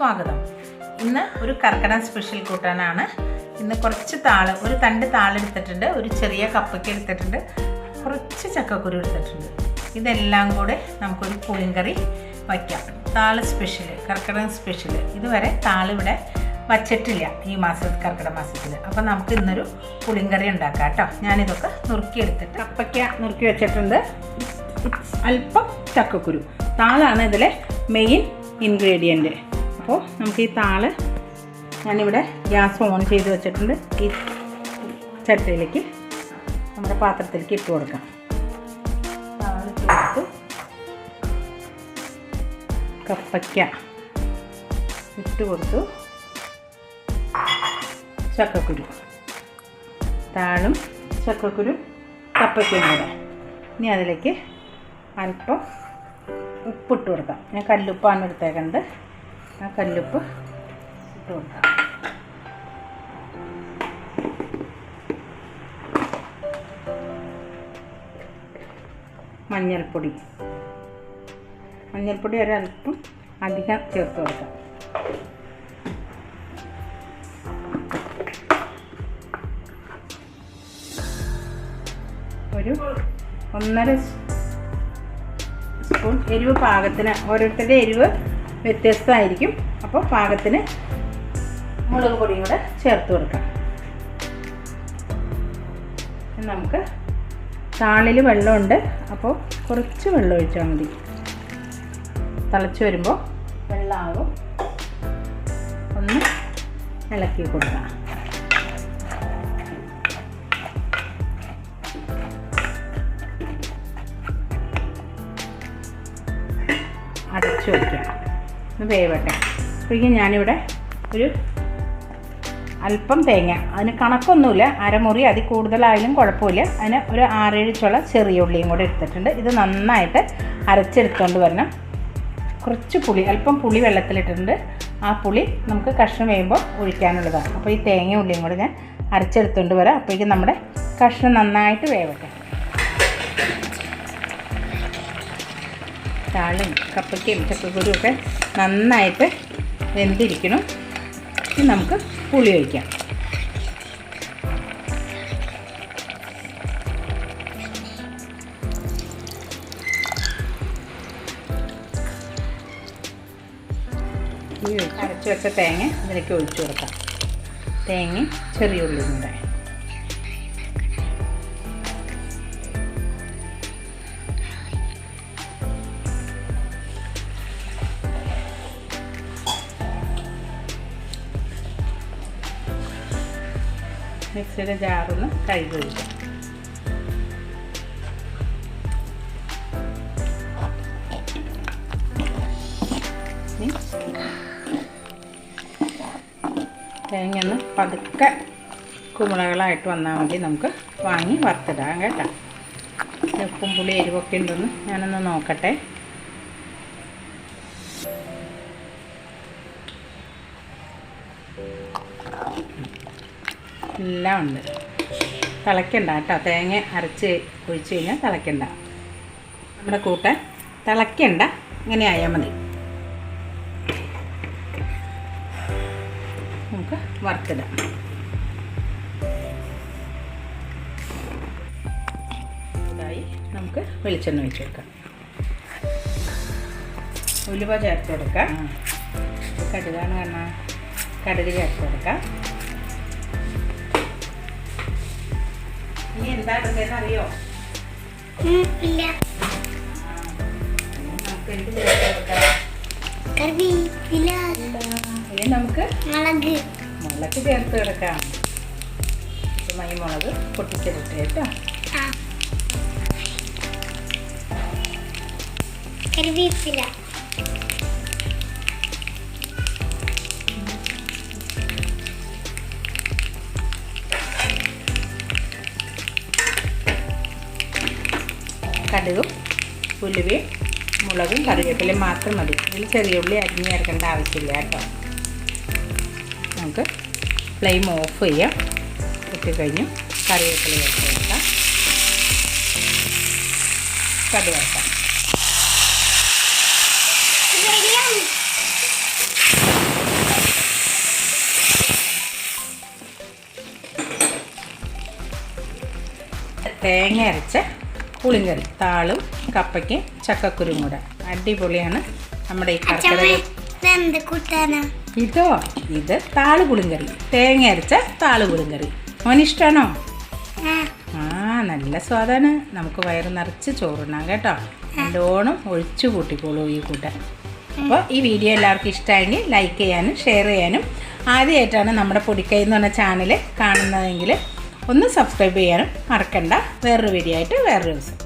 സ്വാഗതം. ഇന്ന് ഒരു കർക്കിടക സ്പെഷ്യൽ കൂട്ടാനാണ്. ഇന്ന് കുറച്ച് താൾ ഒരു തണ്ട് താളെടുത്തിട്ടുണ്ട് ഒരു ചെറിയ കപ്പയ്ക്ക് എടുത്തിട്ടുണ്ട് കുറച്ച് ചക്കക്കുരു എടുത്തിട്ടുണ്ട്. ഇതെല്ലാം കൂടെ നമുക്കൊരു പുളിങ്കറി വയ്ക്കാം. താൾ സ്പെഷ്യൽ കർക്കിടക സ്പെഷ്യൽ ഇതുവരെ താളിവിടെ വച്ചിട്ടില്ല ഈ മാസം കർക്കിടക മാസത്തിൽ അപ്പോൾ നമുക്ക് ഇന്നൊരു പുളിങ്കറി ഉണ്ടാക്കാം കേട്ടോ. ഞാനിതൊക്കെ നുറുക്കിയെടുത്തിട്ട് കപ്പയ്ക്ക നുറുക്കി വെച്ചിട്ടുണ്ട്. അല്പം ചക്കക്കുരു. താളാണ് ഇതിലെ മെയിൻ ഇൻഗ്രീഡിയന്റ്. അപ്പോൾ നമുക്ക് ഈ താൾ ഞാനിവിടെ ഗ്യാസ് ഓൺ ചെയ്ത് വെച്ചിട്ടുണ്ട്. ഈ ചട്ടിയിലേക്ക് നമ്മുടെ പാത്രത്തിലേക്ക് ഇട്ട് കൊടുക്കാം. താൾ കൊടുത്തു കപ്പയ്ക്ക ഇട്ട് കൊടുത്തു. ചക്കക്കുരു. താളും ചക്കക്കുരു കപ്പയ്ക്കും കൂടെ. ഇനി അതിലേക്ക് അല്പം ഉപ്പിട്ട് കൊടുക്കാം. ഞാൻ കല്ലുപ്പാണ് എടുത്തേക്കുന്നത്. ആ കല്ലുപ്പ് മഞ്ഞൾപ്പൊടി. മഞ്ഞൾപ്പൊടി ഒരല്പം അധികം ചേർത്ത് കൊടുക്കാം. ഒരു ഒന്നര സ്പൂൺ എരിവ് പാകത്തിന് ഓരോരുത്തരുടെ എരിവ് വ്യത്യസ്തമായിരിക്കും. അപ്പോൾ പാകത്തിന് മുളക് പൊടിയും കൂടെ ചേർത്ത് കൊടുക്കാം. നമുക്ക് താളിൽ വെള്ളമുണ്ട്. അപ്പോൾ കുറച്ച് വെള്ളം ഒഴിച്ചാൽ മതി. തിളച്ച് വരുമ്പോൾ വെള്ളമാകും ഒന്ന് ഇളക്കി കൊടുക്കാം അടച്ചു വയ്ക്കാം ഒന്ന് വേവട്ടെ. അപ്പോഴേക്കും ഞാനിവിടെ ഒരു അല്പം തേങ്ങ. അതിന് കണക്കൊന്നുമില്ല. അരമുറി അതിൽ കൂടുതലായാലും കുഴപ്പമില്ല. അതിന് ഒരു ആറേഴ് ചുള ചെറിയ ഉള്ളിയും കൂടെ എടുത്തിട്ടുണ്ട്. ഇത് നന്നായിട്ട് അരച്ചെടുത്തുകൊണ്ട് വരണം. കുറച്ച് പുളി അല്പം പുളി വെള്ളത്തിലിട്ടിട്ടുണ്ട്. ആ പുളി നമുക്ക് കഷ്ണം വേകുമ്പോൾ ഒഴിക്കാനുള്ളതാണ്. അപ്പോൾ ഈ തേങ്ങ ഉള്ളിയും കൂടെ ഞാൻ അരച്ചെടുത്തുകൊണ്ട് വരാം. അപ്പോഴേക്കും നമ്മുടെ കഷ്ണം നന്നായിട്ട് വേവട്ടെ. താളും കപ്പയ്ക്കയും ചക്കക്കുരും ഒക്കെ നന്നായിട്ട് വെന്തിരിക്കണം. ഇനി നമുക്ക് പുളി ഒഴിക്കാം. അരച്ച് വെച്ച തേങ്ങ ഇതിലേക്ക് ഒഴിച്ചു കൊടുക്കാം. തേങ്ങ ചെറിയ ഉള്ളിയും കൂടെ. മിക്സിയുടെ ജാറൊന്ന് കഴുകി ഒഴിക്കാം തേങ്ങ ഒന്ന് പതുക്കെ കുമ്പളകളായിട്ട് വന്നാൽ മതി. നമുക്ക് വാങ്ങി വറുത്തിടാം കേട്ടോ. ഉപ്പും പുളി എരിവൊക്കെ ഉണ്ടെന്ന് ഞാനൊന്ന് നോക്കട്ടെ. എല്ലാം ഉണ്ട്. തിളയ്ക്കണ്ട കേട്ടോ. തേങ്ങ അരച്ച് ഒഴിച്ച് കഴിഞ്ഞാൽ തിളയ്ക്കണ്ട നമ്മുടെ കൂട്ടൻ തിളയ്ക്കണ്ട ഇങ്ങനെ ആയാൽ മതി. നമുക്ക് വറുത്തിടാം. ഇതായി നമുക്ക് വെളിച്ചെണ്ണ ഒഴിച്ച് കൊടുക്കാം. ഉലുവ ചേർത്ത് കൊടുക്കാം. കടുകാണ് കാരണം കടുക് ചേർത്ത് കൊടുക്കാം. ഇനി എന്താ എടുത്തതെന്ന് അറിയോ ഇല്ല ഇനി നമുക്ക് മുളക് മുളക് ചേർത്ത് കിടക്കാം ഈ മുളക് പൊട്ടിച്ചെടുത്ത് കേട്ടോ കറിവേപ്പില. കടുകും ഉലുവയും മുളകും കറിവേപ്പിലയും മാത്രം മതി. ഇതിൽ ചെറിയ ഉള്ളി അരിഞ്ഞ് ചേർക്കേണ്ട ആവശ്യമില്ല കേട്ടോ. നമുക്ക് ഫ്ലെയിം ഓഫ് ചെയ്യാം. ഇട്ട് കഴിഞ്ഞു കറിവേപ്പില ചേർത്ത് വെക്കാം കടു വെക്കാം തേങ്ങ അരച്ച പുളിങ്കറി താളും കപ്പയ്ക്ക് ചക്കക്കുരും കൂടെ. അടിപൊളിയാണ് നമ്മുടെ ഈ കർക്കിടക ഇതോ ഇത് താൾ പുളിങ്കറി. തേങ്ങ അരച്ച താൾ പുളിങ്കറി. മോനിഷ്ടാണോ ആ. ആ നല്ല സ്വാദാണ്. നമുക്ക് വയറ് നിറച്ച് ചോറുണ്ണാം കേട്ടോ. നല്ലോണം ഒഴിച്ചു കൂട്ടിക്കോളൂ ഈ കൂട്ടൻ അപ്പോൾ ഈ വീഡിയോ എല്ലാവർക്കും ഇഷ്ടമായെങ്കിൽ ലൈക്ക് ചെയ്യാനും ഷെയർ ചെയ്യാനും ആദ്യമായിട്ടാണ് നമ്മുടെ പൊടിക്കൈ എന്ന് പറഞ്ഞ ചാനൽ കാണുന്നതെങ്കിൽ ഒന്ന് സബ്സ്ക്രൈബ് ചെയ്യാനും മറക്കണ്ട. വേറൊരു വീഡിയോ ആയിട്ട് വേറൊരു ദിവസം.